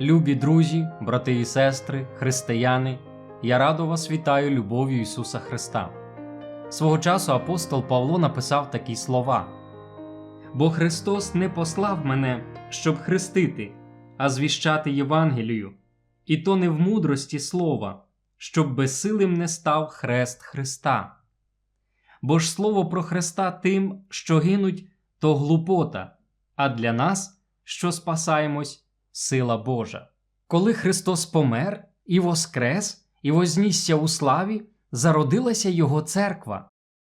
Любі друзі, брати і сестри, християни, я радо вас вітаю любов'ю Ісуса Христа. Свого часу апостол Павло написав такі слова: Бо Христос не послав мене, щоб хрестити, а звіщати Євангелію, і то не в мудрості слова, щоб безсилим не став хрест Христа. Бо ж слово про Христа тим, що гинуть, то глупота, а для нас, що спасаємось, сила Божа. Коли Христос помер і воскрес, і вознісся у славі, зародилася Його церква.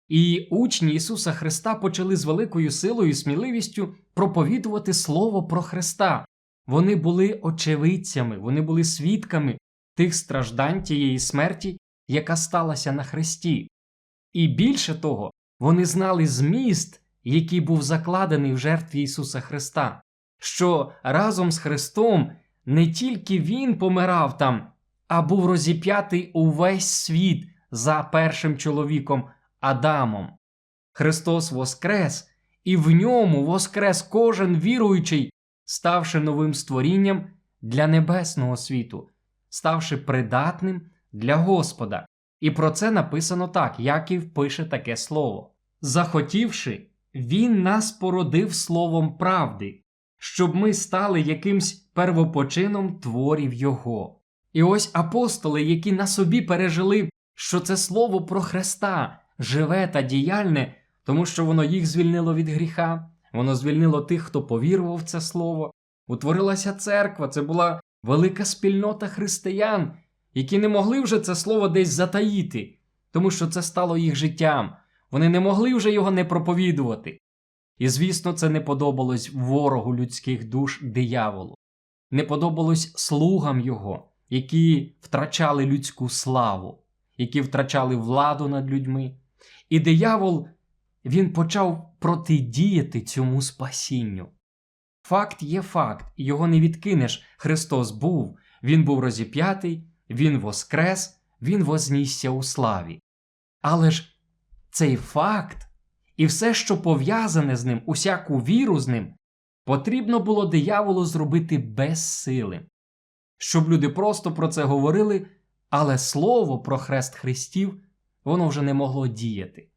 І учні Ісуса Христа почали з великою силою і сміливістю проповідувати Слово про Христа. Вони були очевидцями, вони були свідками тих страждань тієї смерті, яка сталася на Христі. І більше того, вони знали зміст, який був закладений в жертві Ісуса Христа, що разом з Христом не тільки Він помирав там, а був розіп'ятий увесь світ за першим чоловіком Адамом. Христос воскрес, і в ньому воскрес кожен віруючий, ставши новим створінням для небесного світу, ставши придатним для Господа. І про це написано так, Яків пише таке слово. Захотівши, він нас породив словом правди, щоб ми стали якимсь первопочином творів Його. І ось апостоли, які на собі пережили, що це слово про Христа живе та діяльне, тому що воно їх звільнило від гріха, воно звільнило тих, хто повірував в це слово. Утворилася церква, це була велика спільнота християн, які не могли вже це слово десь затаїти, тому що це стало їх життям. Вони не могли вже його не проповідувати. І, звісно, це не подобалось ворогу людських душ дияволу, не подобалось слугам його, які втрачали людську славу, які втрачали владу над людьми. І диявол він почав протидіяти цьому спасінню. Факт є факт, його не відкинеш. Христос був, Він був розіп'ятий, Він воскрес, Він вознісся у славі. Але ж цей факт і все, що пов'язане з ним, усяку віру з ним, потрібно було дияволу зробити безсилим, щоб люди просто про це говорили, але слово про хрест Христів воно вже не могло діяти.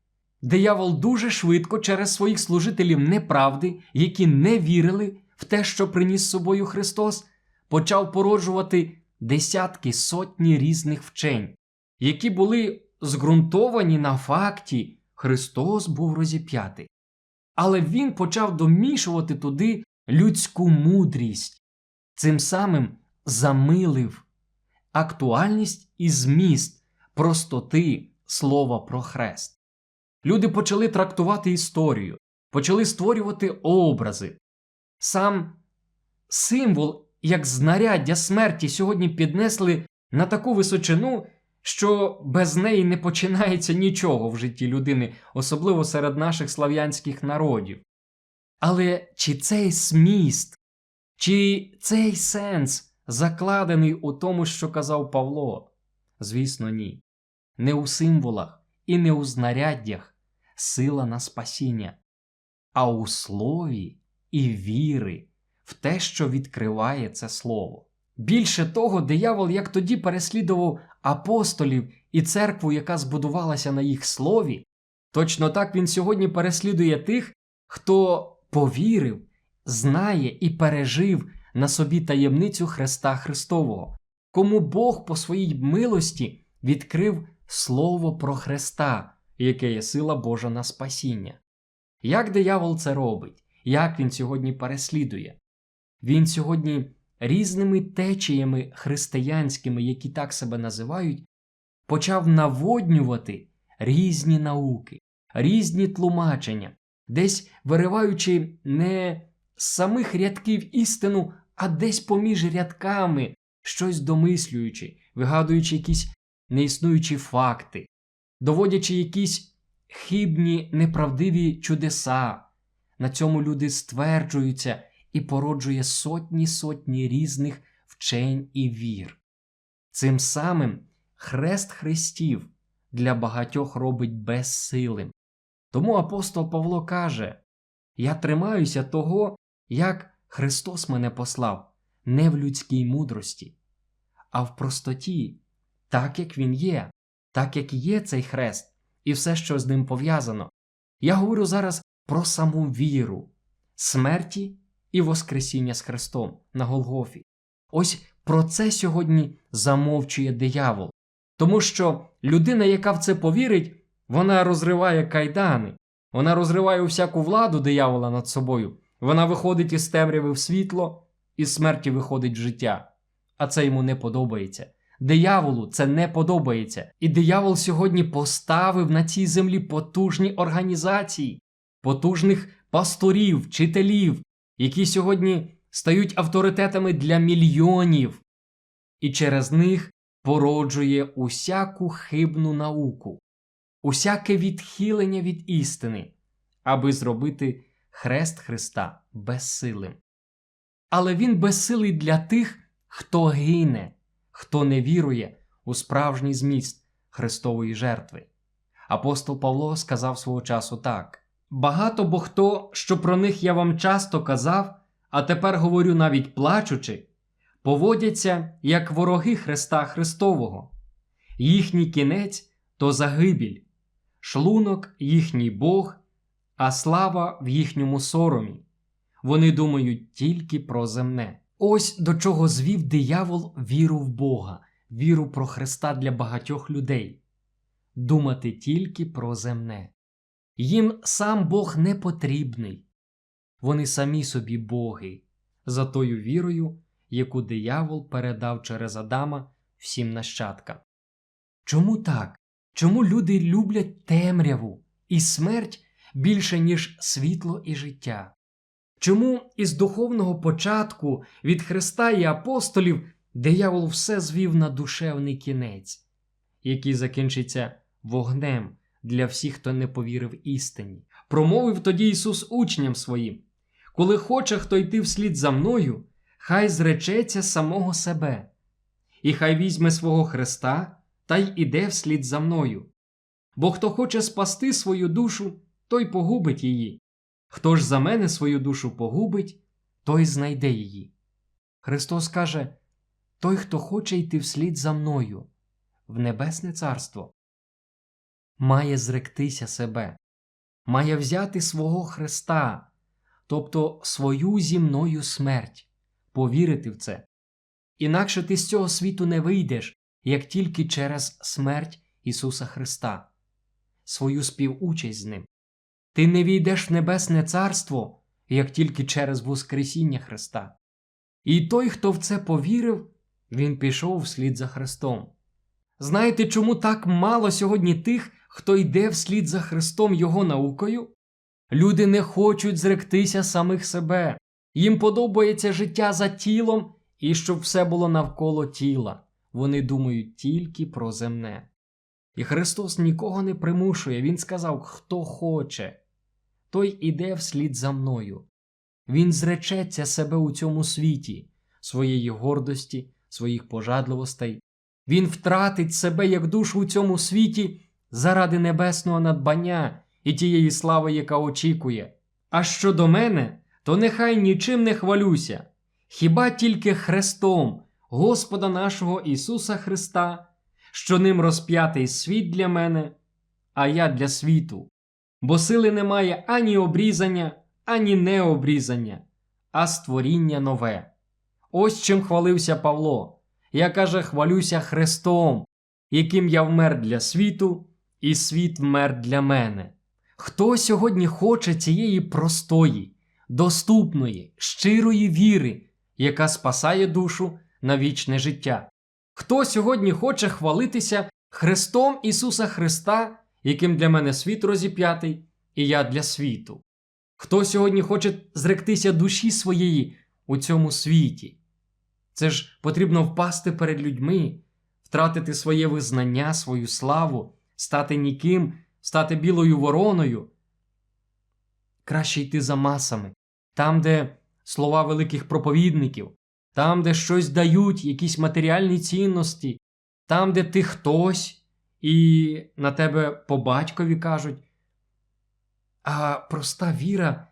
Диявол дуже швидко через своїх служителів неправди, які не вірили в те, що приніс з собою Христос, почав породжувати десятки сотні різних вчень, які були зґрунтовані на факті. Христос був розіп'ятий. Але Він почав домішувати туди людську мудрість, цим самим замилив актуальність і зміст простоти слова про хрест. Люди почали трактувати історію, почали створювати образи. Сам символ, як знаряддя смерті, сьогодні піднесли на таку височину що без неї не починається нічого в житті людини, особливо серед наших слав'янських народів. Але чи цей зміст, чи цей сенс закладений у тому, що казав Павло? Звісно, ні. Не у символах і не у знаряддях сила на спасіння, а у слові і віри в те, що відкриває це слово. Більше того, диявол як тоді переслідував апостолів і церкву, яка збудувалася на їх слові, точно так він сьогодні переслідує тих, хто повірив, знає і пережив на собі таємницю Христа Христового, кому Бог по своїй милості відкрив Слово про Христа, яке є сила Божа на спасіння. Як диявол це робить? Як він сьогодні переслідує? Він сьогодні різними течіями християнськими, які так себе називають, почав наводнювати різні науки, різні тлумачення, десь вириваючи не з самих рядків істину, а десь поміж рядками, щось домислюючи, вигадуючи якісь неіснуючі факти, доводячи якісь хибні неправдиві чудеса. На цьому люди стверджуються і породжує сотні сотні різних вчень і вір. Цим самим хрест Христів для багатьох робить безсилим. Тому апостол Павло каже: Я тримаюся того, як Христос мене послав, не в людській мудрості, а в простоті, так як він є, так як є цей хрест і все, що з ним пов'язано. Я говорю зараз про саму віру, смерті і Воскресіння з Христом на Голгофі. Ось про це сьогодні замовчує диявол. Тому що людина, яка в це повірить, вона розриває кайдани, вона розриває всяку владу диявола над собою, вона виходить із темряви в світло, із смерті виходить в життя. А це йому не подобається. Дияволу це не подобається. І диявол сьогодні поставив на цій землі потужні організації, потужних пасторів, вчителів, які сьогодні стають авторитетами для мільйонів, і через них породжує усяку хибну науку, усяке відхилення від істини, аби зробити хрест Христа безсилим. Але він безсилий для тих, хто гине, хто не вірує у справжній зміст Христової жертви. Апостол Павло сказав свого часу так: Багато бо хто, що про них я вам часто казав, а тепер говорю навіть плачучи, поводяться як вороги Христа Христового, їхній кінець то загибіль, шлунок їхній Бог, а слава в їхньому соромі. Вони думають тільки про земне. Ось до чого звів диявол віру в Бога, віру про Христа для багатьох людей. Думати тільки про земне. Їм сам Бог не потрібний. Вони самі собі боги, за тою вірою, яку диявол передав через Адама всім нащадкам. Чому так? Чому люди люблять темряву і смерть більше, ніж світло і життя? Чому із духовного початку від Христа і апостолів диявол все звів на душевний кінець, який закінчиться вогнем для всіх, хто не повірив істині? Промовив тоді Ісус учням своїм Коли хоче хто йти вслід за мною, хай зречеться самого себе, і хай візьме свого Христа та й іде вслід за мною. Бо хто хоче спасти свою душу, той погубить її. Хто ж за мене свою душу погубить, той знайде її. Христос каже Той, хто хоче йти вслід за мною, в Небесне Царство, має зректися себе, має взяти свого Христа, тобто свою зімною смерть, повірити в це. Інакше ти з цього світу не вийдеш, як тільки через смерть Ісуса Христа, свою співучасть з Ним. Ти не війдеш в Небесне Царство, як тільки через Воскресіння Христа. І той, хто в це повірив, він пішов вслід за Христом. Знаєте, чому так мало сьогодні тих, хто йде вслід за Христом Його наукою? Люди не хочуть зректися самих себе, їм подобається життя за тілом і щоб все було навколо тіла. Вони думають тільки про земне. І Христос нікого не примушує, Він сказав, хто хоче, той іде вслід за мною. Він зречеться себе у цьому світі, своєї гордості, своїх пожадливостей. Він втратить себе як душу у цьому світі заради небесного надбання і тієї слави, яка очікує. А щодо мене, то нехай нічим не хвалюся, хіба тільки Христом, Господа нашого Ісуса Христа, що ним розп'ятий світ для мене, а я для світу. Бо сили немає ані обрізання, ані необрізання, а створіння нове. Ось чим хвалився Павло. Я каже, хвалюся Христом, яким я вмер для світу, і світ вмер для мене. Хто сьогодні хоче цієї простої, доступної, щирої віри, яка спасає душу на вічне життя? Хто сьогодні хоче хвалитися Христом Ісуса Христа, яким для мене світ розіп'ятий, і я для світу? Хто сьогодні хоче зректися душі своєї у цьому світі? Це ж потрібно впасти перед людьми, втратити своє визнання, свою славу, стати ніким, стати білою вороною. Краще йти за масами, там, де слова великих проповідників, там, де щось дають, якісь матеріальні цінності, там, де ти хтось, і на тебе по батькові кажуть. А проста віра,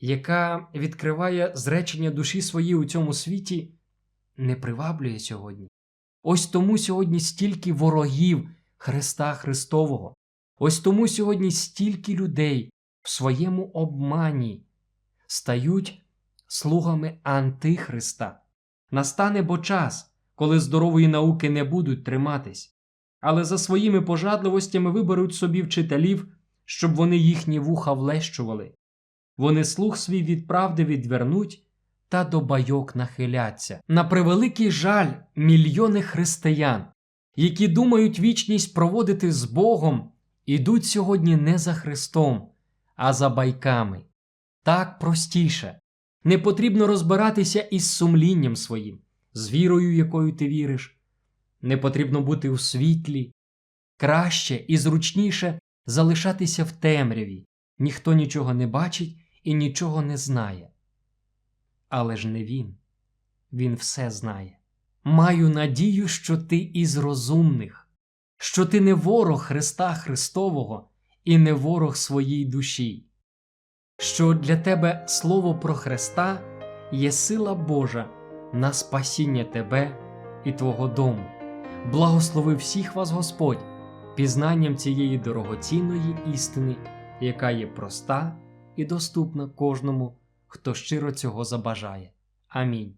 яка відкриває зречення душі своїй у цьому світі, не приваблює сьогодні. Ось тому сьогодні стільки ворогів Христа Христового. Ось тому сьогодні стільки людей в своєму обмані стають слугами Антихриста. Настане бо час, коли здорової науки не будуть триматись, але за своїми пожадливостями виберуть собі вчителів, щоб вони їхні вуха влещували. Вони слух свій від правди відвернуть та до байок нахиляться. На превеликий жаль, мільйони християн, які думають вічність проводити з Богом, ідуть сьогодні не за Христом, а за байками. Так простіше. Не потрібно розбиратися із сумлінням своїм, з вірою, якою ти віриш. Не потрібно бути у світлі. Краще і зручніше залишатися в темряві. Ніхто нічого не бачить і нічого не знає. Але ж не він. Він все знає. Маю надію, що ти із розумних, що ти не ворог Христа Христового і не ворог своїй душі, що для тебе Слово про Христа є сила Божа на спасіння тебе і твого дому. Благослови всіх вас Господь пізнанням цієї дорогоцінної істини, яка є проста і доступна кожному, хто щиро цього забажає. Амінь.